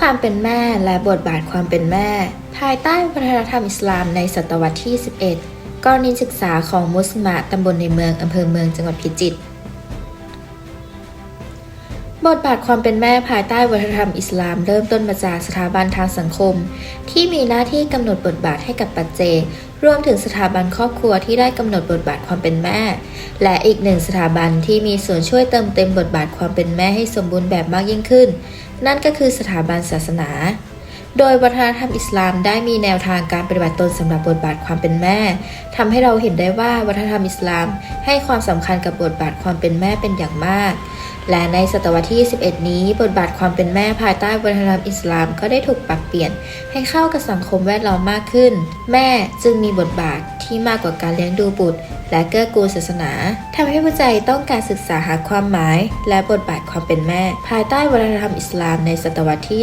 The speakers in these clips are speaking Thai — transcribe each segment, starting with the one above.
ความเป็นแม่และบทบาทความเป็นแม่ ภายใต้วัฒนธรรมอิสลามในศตวรรษที่ 11 กรณีศึกษาของมุสลิมตำบลในเมืองอำเภอเมืองจังหวัดพิจิตร บทบาทความเป็นแม่ภายใต้วัฒนธรรมอิสลามเริ่มต้นมาจากสถาบันทางสังคม ที่มีหน้าที่กำหนดบทบาทให้กับปัจเจกรวมถึงสถาบันครอบครัวที่ได้กำหนดบทบาทความเป็นแม่ และอีกหนึ่งสถาบันที่มีส่วนช่วยเติมเต็มบทบาทความเป็นแม่ให้สมบูรณ์แบบมากยิ่งขึ้น นั่นก็คือสถาบันศาสนา โดยวัฒนธรรมอิสลามได้มีแนวทางการปฏิบัติตนสำหรับบทบาทความเป็นแม่ทำให้เราเห็นได้ว่าวัฒนธรรมอิสลามให้ความสำคัญกับบทบาทความเป็นแม่เป็นอย่างมาก และในศตวรรษที่11นี้ บทบาทความเป็นแม่ภายใต้วัฒนธรรมอิสลามก็ได้ถูกปรับเปลี่ยน ให้เข้ากับสังคมแวดล้อมมากขึ้น แม่จึงมีบทบาทที่มากกว่าการเลี้ยงดูบุตร และเกื้อกูลศาสนาทำให้ผู้ใจต้องการศึกษาหาความหมาย และบทบาทความเป็นแม่ ภายใต้วัฒนธรรมอิสลามในศตวรรษที่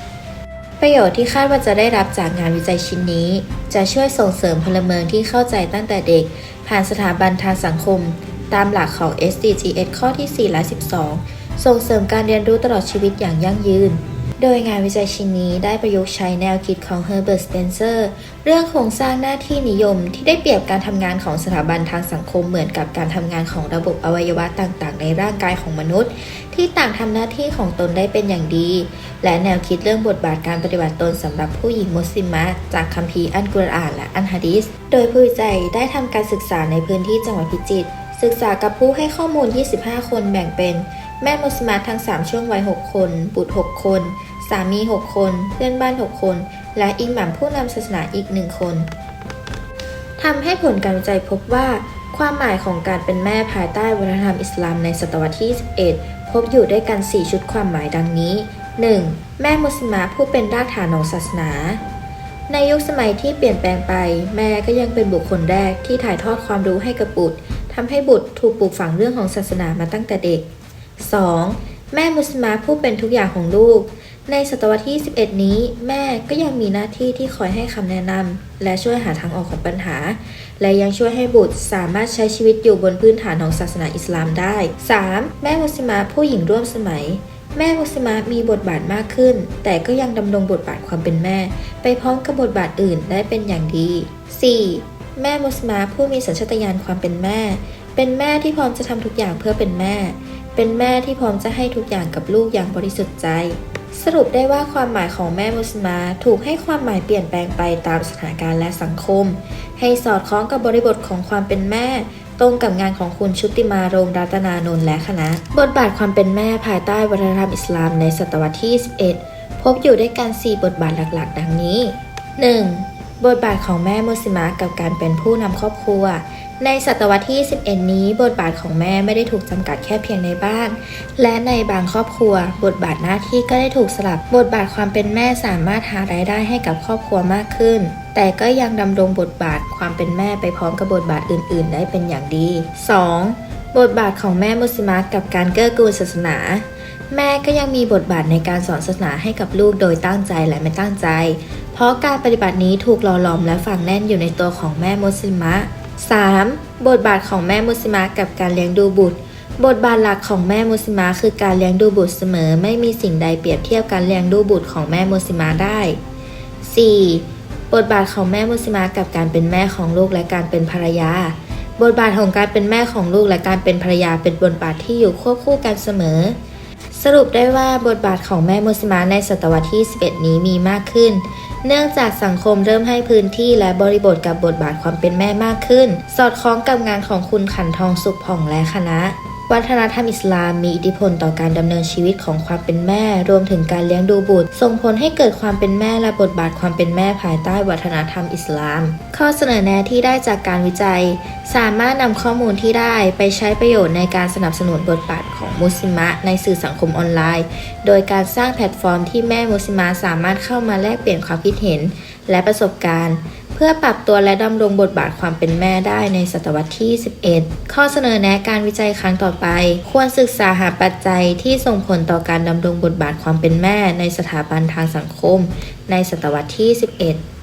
11ประโยชน์ที่คาดว่าจะได้รับจากงานวิจัยชิ้นนี้ จะช่วยส่งเสริมพลเมืองที่เข้าใจตั้งแต่เด็ก ผ่านสถาบันทางสังคม ตามหลักของ SDGs ข้อที่ 4 และ 12 ส่งเสริมการเรียนรู้ตลอดชีวิตอย่างยั่งยืน โดยงานวิจัยชิ้นนี้ได้ประยุกต์ใช้แนวคิดของ Herbert Spencer เรื่องโครงสร้างหน้าที่นิยมที่ได้เปรียบการทำงานของสถาบันทางสังคมเหมือนกับการทำงานของระบบอวัยวะต่างๆ ในร่างกายของมนุษย์ ที่ต่างทำหน้าที่ของตนได้เป็นอย่างดี และแนวคิดเรื่องบทบาทการปฏิบัติตนสำหรับผู้หญิงมุสลิมะจากคัมภีร์อันกุรอานและอันฮะดีษโดยผู้วิจัยได้ทำการศึกษาในพื้นที่จังหวัดพิจิตร ศึกษากับผู้ให้ข้อมูล 25 คนแบ่งเป็น แม่มุสมะทั้ง 3 ช่วงวัย 6 คน บุตร 6 คน สามี 6 คน เพื่อนบ้าน 6 คน และอิหม่มผู้นำศาสนาอีก 1 คนทำให้ผลการวิจัยพบว่า ความหมายของการเป็นแม่ภายใต้วัฒนธรรมอิสลามในศตวรรษที่ 11 พบอยู่ด้วยกัน 4 ชุดความหมายดังนี้ 1. แม่มุสลิมะผู้เป็นรากฐานของศาสนา ในยุคสมัยที่เปลี่ยนแปลงไป แม่ก็ยังเป็นบุคคลแรกที่ถ่ายทอดความรู้ให้กับบุตรทำให้บุตรถูกปลูกฝังเรื่องของศาสนามาตั้งแต่เด็ก 2. แม่มุสลิมะผู้เป็นทุกอย่างของลูก ในศตวรรษที่ 11 นี้ แม่ก็ยังมีหน้าที่ที่คอยให้คำแนะนำและช่วยหาทางออกของปัญหา และยังช่วยให้บุตรสามารถใช้ชีวิตอยู่บนพื้นฐานของศาสนาอิสลามได้ 3. แม่มุสลิมะผู้หญิงร่วมสมัย แม่มุสิมะมีบทบาทมากขึ้น แต่ก็ยังดำรงบทบาทความเป็นแม่ ไปพร้อมกับบทบาทอื่นได้เป็นอย่างดี 4. แม่มุสิมะผู้มีสัญชาตญาณความเป็นแม่ เป็นแม่ที่พร้อมจะทำทุกอย่างเพื่อเป็นแม่ เป็นแม่ที่พร้อมจะให้ทุกอย่างกับลูกอย่างบริสุทธิ์ใจ สรุปได้ว่าความหมายของแม่มุสิมาถูกให้ความหมายเปลี่ยนแปลงไปตามสถานการณ์และสังคม ให้สอดคล้องกับบริบทของความเป็นแม่ ตรงกับงานของคุณชุติมาโรมรัตนานนท์และคณะ บทบาทความเป็นแม่ภายใต้วัฒนธรรมอิสลามในศตวรรษที่ 21 พบอยู่ด้วยกัน 4 บทบาทหลักๆ ดังนี้ 1. บทบาทของแม่มุสลิมะกับการเป็นผู้นำครอบครัว ในศตวรรษที่ 11 นี้ บทบาทของแม่ไม่ได้ถูกจำกัดแค่เพียงในบ้าน และในบางครอบครัว บทบาทหน้าที่ก็ได้ถูกสลับ บทบาทความเป็นแม่สามารถหารายได้ให้กับครอบครัวมากขึ้น แต่ก็ยังดำรงบทบาทความเป็นแม่ไปพร้อมกับบทบาทอื่น ๆ ได้เป็นอย่างดี 2. บทบาทของแม่มุสลิมกับการเกื้อกูลศาสนาแม่ก็ยังมีบทบาทในการสอนศาสนาให้กับลูกโดยตั้งใจและไม่ตั้งใจ เพราะการปฏิบัตินี้ถูกหล่อหลอมและฝังแน่นอยู่ในตัวของแม่มุสลิมะ 3. บทบาทของแม่มุสลิมะกับการเลี้ยงดูบุตร บทบาทหลักของแม่มุสลิมะคือการเลี้ยงดูบุตรเสมอ ไม่มีสิ่งใดเปรียบเทียบการเลี้ยงดูบุตรของแม่มุสลิมะได้ 4. บทบาทของแม่มุสลิมะกับการเป็นแม่ของลูกและการเป็นภรรยา บทบาทของการเป็นแม่ของลูกและการเป็นภรรยาเป็นบทบาทที่อยู่ควบคู่กันเสมอ สรุปได้ว่าบทบาทของแม่มุสลิมะในศตวรรษที่ 11 นี้มีมากขึ้น เนื่องจากสังคมเริ่มให้พื้นที่และบริบทกับบทบาทความเป็นแม่มากขึ้น สอดคล้องกับงานของคุณขันทองสุขผ่องและคณะ วัฒนธรรมอิสลามมีอิทธิพลต่อการดำเนินชีวิตของความเป็นแม่ รวมถึงการเลี้ยงดูบุตร ส่งผลให้เกิดความเป็นแม่และบทบาทความเป็นแม่ภายใต้วัฒนธรรมอิสลาม ข้อเสนอแนะที่ได้จากการวิจัย สามารถนำข้อมูลที่ได้ไปใช้ประโยชน์ในการสนับสนุนบทบาทของมุสลิมะในสื่อสังคมออนไลน์ โดยการสร้างแพลตฟอร์มที่แม่มุสลิมะสามารถเข้ามาแลกเปลี่ยนความคิดเห็น และประสบการณ์ พื่อปรับตัวและดำรงบทบาทความเป็นแม่ได้ในศตวรรษที่ 11 ข้อเสนอแนะการวิจัยครั้งต่อไป ควรศึกษาหาปัจจัยที่ส่งผลต่อการดำรงบทบาทความเป็นแม่ในสถาบันทางสังคม ในศตวรรษที่ 11